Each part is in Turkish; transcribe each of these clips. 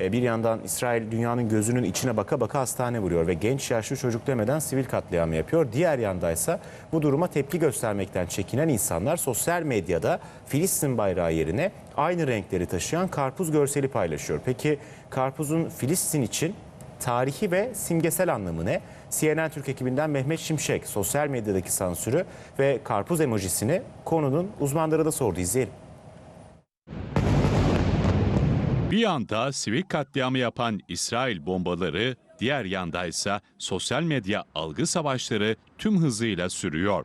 E, Bir yandan İsrail dünyanın gözünün içine baka baka hastane vuruyor ve genç yaşlı çocuk demeden sivil katliamı yapıyor. Diğer yandaysa bu duruma tepki göstermekten çekinen insanlar sosyal medyada Filistin bayrağı yerine aynı renkleri taşıyan karpuz görseli paylaşıyor. Peki karpuzun Filistin için tarihi ve simgesel anlamı ne? CNN Türk ekibinden Mehmet Şimşek sosyal medyadaki sansürü ve karpuz emojisini konunun uzmanları da sordu. İzleyelim. Bir yanda sivil katliamı yapan İsrail bombaları, diğer yanda ise sosyal medya algı savaşları tüm hızıyla sürüyor.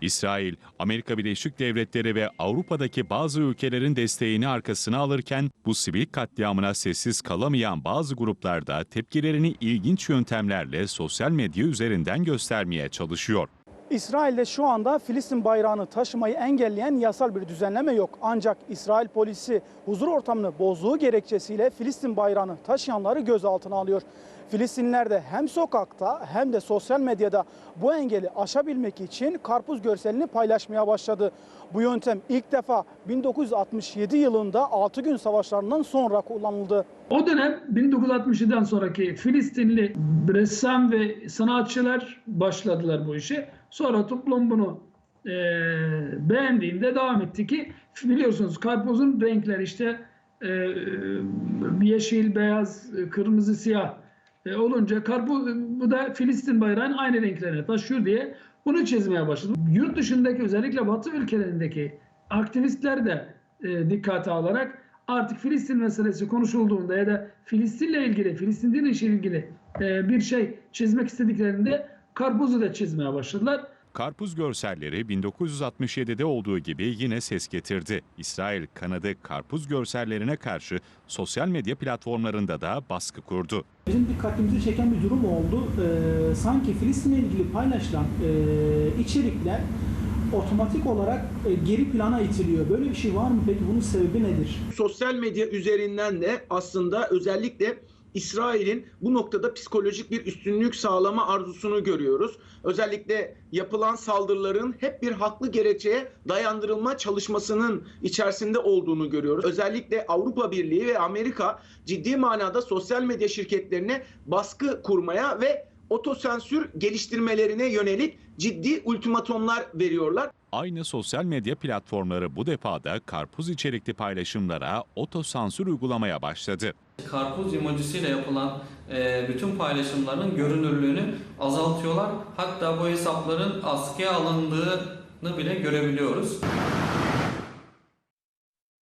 İsrail, Amerika Birleşik Devletleri ve Avrupa'daki bazı ülkelerin desteğini arkasına alırken bu sivil katliamına sessiz kalamayan bazı gruplar da tepkilerini ilginç yöntemlerle sosyal medya üzerinden göstermeye çalışıyor. İsrail'de şu anda Filistin bayrağını taşımayı engelleyen yasal bir düzenleme yok. Ancak İsrail polisi huzur ortamını bozduğu gerekçesiyle Filistin bayrağını taşıyanları gözaltına alıyor. Filistinliler de hem sokakta hem de sosyal medyada bu engeli aşabilmek için karpuz görselini paylaşmaya başladı. Bu yöntem ilk defa 1967 yılında 6 gün savaşlarından sonra kullanıldı. O dönem 1967'den sonraki Filistinli ressam ve sanatçılar başladılar bu işe. Sonra toplum bunu e, beğendiğinde devam etti ki biliyorsunuz karpuzun renkleri işte e, yeşil, beyaz, kırmızı, siyah e, olunca karpuz bu da Filistin bayrağının aynı renklerini taşıyor diye bunu çizmeye başladı. Yurt dışındaki özellikle Batı ülkelerindeki aktivistler de e, dikkate alarak artık Filistin meselesi konuşulduğunda ya da Filistin'le ilgili, Filistin dini ilgili e, bir şey çizmek istediklerinde karpuzu da çizmeye başladılar. Karpuz görselleri 1967'de olduğu gibi yine ses getirdi. İsrail kanadı karpuz görsellerine karşı sosyal medya platformlarında da baskı kurdu. Bizim dikkatimizi çeken bir durum oldu. Ee, sanki Filistin'le ilgili paylaşılan e, içerikler otomatik olarak e, geri plana itiliyor. Böyle bir şey var mı? Peki bunun sebebi nedir? sosyal medya üzerinden de aslında özellikle İsrail'in bu noktada psikolojik bir üstünlük sağlama arzusunu görüyoruz. Özellikle yapılan saldırıların hep bir haklı gerekçeye dayandırılma çalışmasının içerisinde olduğunu görüyoruz. Özellikle Avrupa Birliği ve Amerika ciddi manada sosyal medya şirketlerine baskı kurmaya ve otosensür geliştirmelerine yönelik ciddi ultimatomlar veriyorlar. Aynı sosyal medya platformları bu defa da karpuz içerikli paylaşımlara otosansür uygulamaya başladı. Karpuz emojisiyle yapılan e, bütün paylaşımların görünürlüğünü azaltıyorlar. Hatta bu hesapların askıya alındığını bile görebiliyoruz.